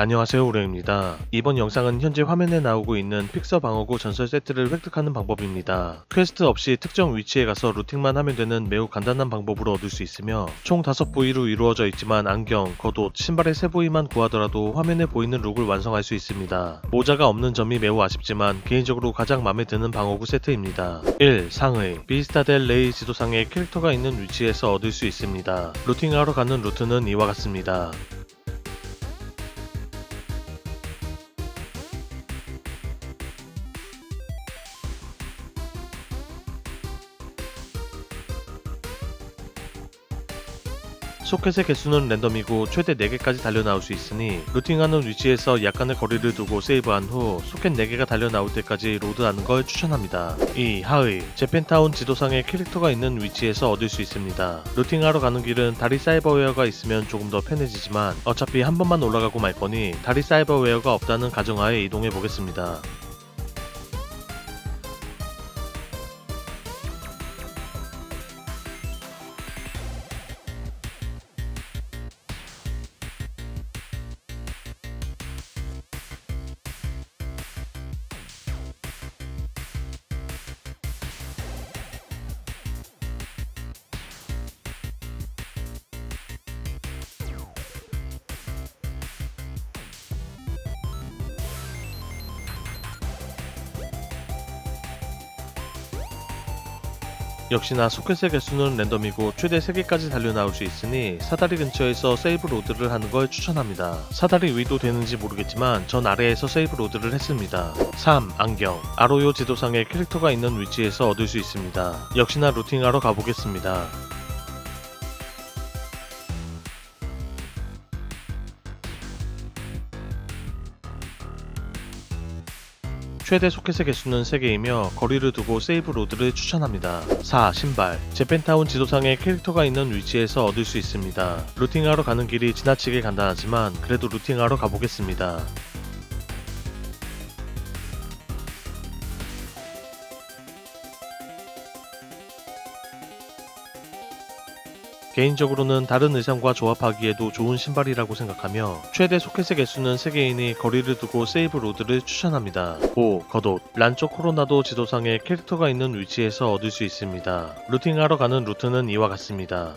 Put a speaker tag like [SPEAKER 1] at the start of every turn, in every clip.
[SPEAKER 1] 안녕하세요 우령입니다. 이번 영상은 현재 화면에 나오고 있는 픽서 방어구 전설 세트를 획득하는 방법입니다. 퀘스트 없이 특정 위치에 가서 루팅만 하면 되는 매우 간단한 방법으로 얻을 수 있으며 총 5부위로 이루어져 있지만 안경, 겉옷, 신발의 세 부위만 구하더라도 화면에 보이는 룩을 완성할 수 있습니다. 모자가 없는 점이 매우 아쉽지만 개인적으로 가장 마음에 드는 방어구 세트입니다. 1. 상의 비스타델 레이 지도상에 캐릭터가 있는 위치에서 얻을 수 있습니다. 루팅하러 가는 루트는 이와 같습니다. 소켓의 개수는 랜덤이고 최대 4개까지 달려나올 수 있으니 루팅하는 위치에서 약간의 거리를 두고 세이브한 후 소켓 4개가 달려나올 때까지 로드하는 걸 추천합니다. 2. 하의 재팬타운 지도상에 캐릭터가 있는 위치에서 얻을 수 있습니다. 루팅하러 가는 길은 다리 사이버웨어가 있으면 조금 더 편해지지만 어차피 한 번만 올라가고 말 거니 다리 사이버웨어가 없다는 가정하에 이동해 보겠습니다. 역시나 소켓의 개수는 랜덤이고 최대 3개까지 달려 나올 수 있으니 사다리 근처에서 세이브 로드를 하는 걸 추천합니다. 사다리 위도 되는지 모르겠지만 전 아래에서 세이브 로드를 했습니다. 3. 안경 아로요 지도상에 캐릭터가 있는 위치에서 얻을 수 있습니다. 역시나 루팅하러 가보겠습니다. 최대 소켓의 개수는 3개이며 거리를 두고 세이브 로드를 추천합니다. 4. 신발 재팬타운 지도상에 캐릭터가 있는 위치에서 얻을 수 있습니다. 루팅하러 가는 길이 지나치게 간단하지만 그래도 루팅하러 가보겠습니다. 개인적으로는 다른 의상과 조합하기에도 좋은 신발이라고 생각하며 최대 소켓의 개수는 3개이니 거리를 두고 세이브 로드를 추천합니다. 5. 겉옷 란초 코로나도 지도상에 캐릭터가 있는 위치에서 얻을 수 있습니다. 루팅하러 가는 루트는 이와 같습니다.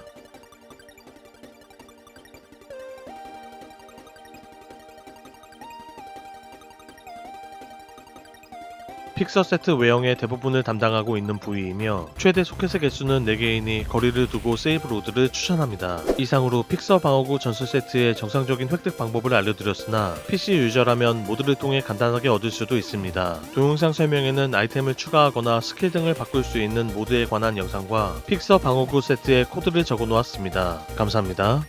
[SPEAKER 1] 픽서 세트 외형의 대부분을 담당하고 있는 부위이며 최대 소켓의 개수는 4개이니 거리를 두고 세이브 로드를 추천합니다. 이상으로 픽서 방어구 전술 세트의 정상적인 획득 방법을 알려드렸으나 PC 유저라면 모드를 통해 간단하게 얻을 수도 있습니다. 동영상 설명에는 아이템을 추가하거나 스킬 등을 바꿀 수 있는 모드에 관한 영상과 픽서 방어구 세트의 코드를 적어 놓았습니다. 감사합니다.